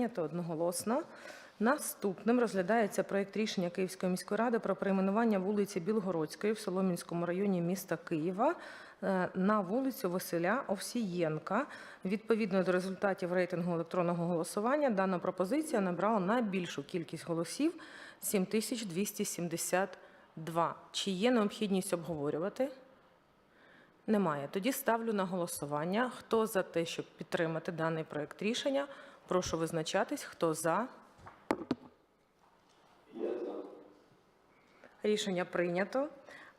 прийнято одноголосно. Наступним розглядається проект рішення Київської міської ради про перейменування вулиці Білгородської в Солом'янському районі міста Києва е, на вулицю Василя Овсієнка. Відповідно до результатів рейтингу електронного голосування, дана пропозиція набрала найбільшу кількість голосів 7272. Чи є необхідність обговорювати? Немає. Тоді ставлю на голосування. Хто за те, щоб підтримати даний проект рішення? Прошу визначатись. Хто за? Рішення прийнято.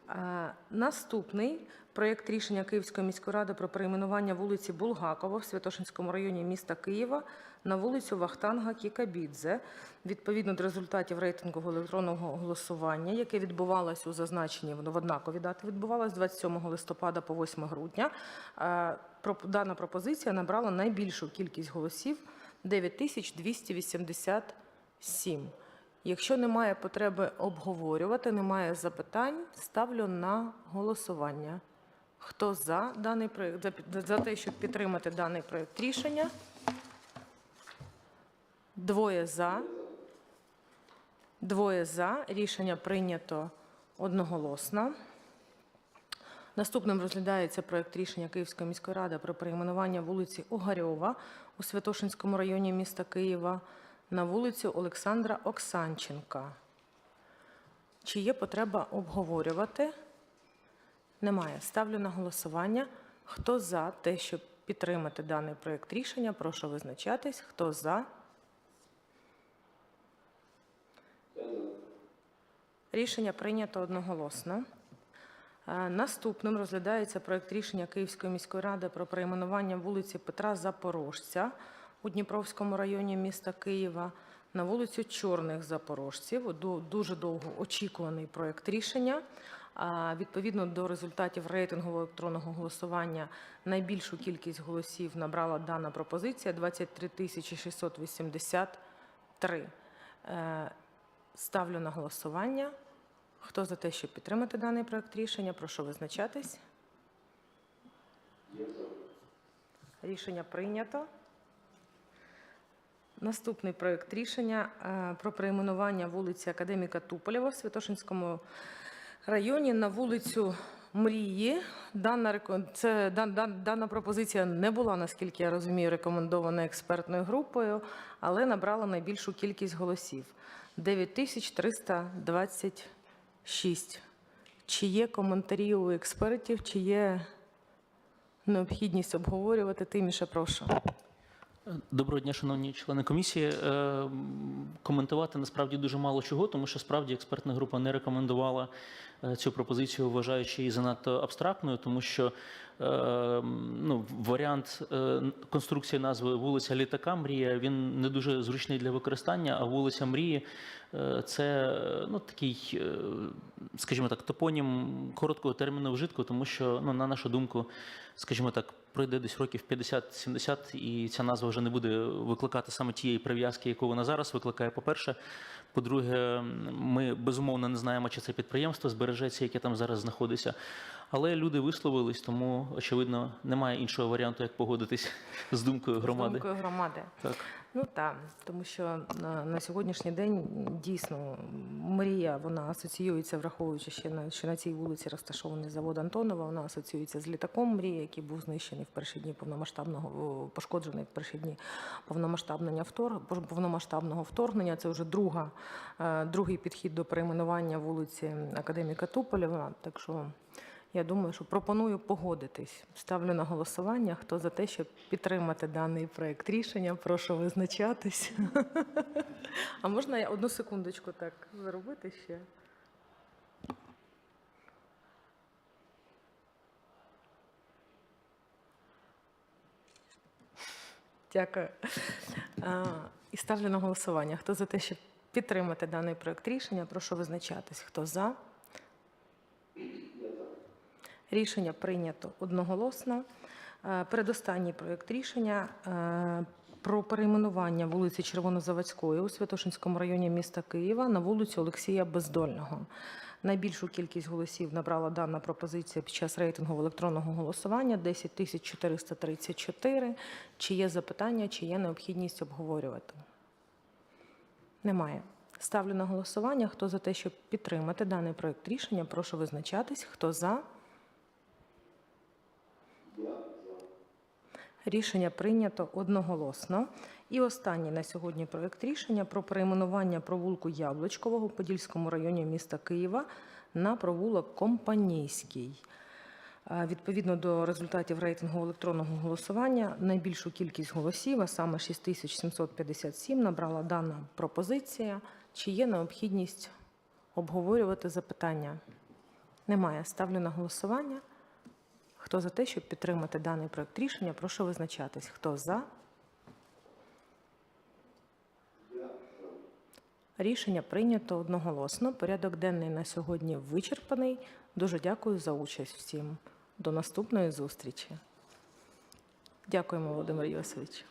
Е, Наступний проєкт рішення Київської міської ради про перейменування вулиці Булгакова в Святошинському районі міста Києва на вулицю Вахтанга Кікабідзе. Відповідно до результатів рейтингового електронного голосування, яке відбувалось у зазначенні в однакові дати, відбувалось з 27 листопада по 8 грудня. е, Дана пропозиція набрала найбільшу кількість голосів 9287. Якщо немає потреби обговорювати, немає запитань, ставлю на голосування. Хто за даний проект, за, за те, щоб підтримати даний проект рішення? Двоє за. Двоє за. Рішення прийнято одноголосно. Наступним розглядається проект рішення Київської міської ради про перейменування вулиці Огарьова у Святошинському районі міста Києва на вулицю Олександра Оксанченка. Чи є потреба обговорювати? Немає. Ставлю на голосування. Хто за те, щоб підтримати даний проект рішення, прошу визначатись. Хто за? Рішення прийнято одноголосно. Е, Наступним розглядається проект рішення Київської міської ради про перейменування вулиці Петра Запорожця у Дніпровському районі міста Києва на вулицю Чорних Запорожців. Дуже довго очікуваний проект рішення. Відповідно до результатів рейтингового електронного голосування найбільшу кількість голосів набрала дана пропозиція 23 тисячі 683. Е, Ставлю на голосування. Хто за те, щоб підтримати даний проект рішення, прошу визначатись. Рішення прийнято. Наступний проект рішення е, про перейменування вулиці Академіка Туполєва в Святошинському районі на вулицю Мрії. Дана, це, дан- дан- дана пропозиція не була, наскільки я розумію, рекомендована експертною групою, але набрала найбільшу кількість голосів 9326. Чи є коментарі у експертів, чи є необхідність обговорювати? Тиміше, прошу. Доброго дня, шановні члени комісії. Е, Коментувати насправді дуже мало чого, тому що справді експертна група не рекомендувала цю пропозицію, вважаючи її занадто абстрактною, тому що е, ну, варіант е, конструкції назви вулиця Літака Мрія він не дуже зручний для використання, а вулиця Мрії е, це е, ну, такий, е, скажімо так, топонім короткого терміну вжитку, тому що, ну, на нашу думку, скажімо так, пройде десь років 50-70, і ця назва вже не буде викликати саме тієї прив'язки, яку вона зараз викликає. По-перше, по-друге, ми безумовно не знаємо, чи це підприємство збережеться, яке там зараз знаходиться. Але люди висловились, тому очевидно немає іншого варіанту, як погодитись з думкою громади. Думкою громади. Так. Ну так, тому що на, на сьогоднішній день дійсно мрія вона асоціюється, враховуючи ще на що на цій вулиці розташований завод Антонова. Вона асоціюється з літаком мрії, який був знищений в перші дні повномасштабного пошкоджений в перші дні повномасштабного втор, повномасштабного вторгнення. Це вже друга, е, другий підхід до перейменування вулиці Академіка Туполєва. Так що я думаю, що пропоную погодитись. Ставлю на голосування. Хто за те, щоб підтримати даний проект рішення, прошу визначатись. А можна я одну секундочку так зробити ще? Дякую. І ставлю на голосування. Хто за те, щоб підтримати даний проект рішення, прошу визначатись. Хто за? Рішення прийнято одноголосно. Е, Передостанній проєкт рішення е, про перейменування вулиці Червонозаводської у Святошинському районі міста Києва на вулицю Олексія Бездольного. Найбільшу кількість голосів набрала дана пропозиція під час рейтингового електронного голосування 10 434. Чи є запитання, чи є необхідність обговорювати? Немає. Ставлю на голосування. Хто за те, щоб підтримати даний проект рішення, прошу визначатись. Хто за? Рішення прийнято одноголосно. І останній на сьогодні проект рішення про перейменування провулку Яблучкового у Подільському районі міста Києва на провулок Компанійський. Е, Відповідно до результатів рейтингу електронного голосування, найбільшу кількість голосів, а саме 6757, набрала дана пропозиція. Чи є необхідність обговорювати запитання? Немає. Ставлю на голосування. Хто за те, щоб підтримати даний проект рішення, прошу визначатись. Хто за? Рішення прийнято одноголосно. Порядок денний на сьогодні вичерпаний. Дуже дякую за участь всім. До наступної зустрічі. Дякуємо, Володимир Йосович.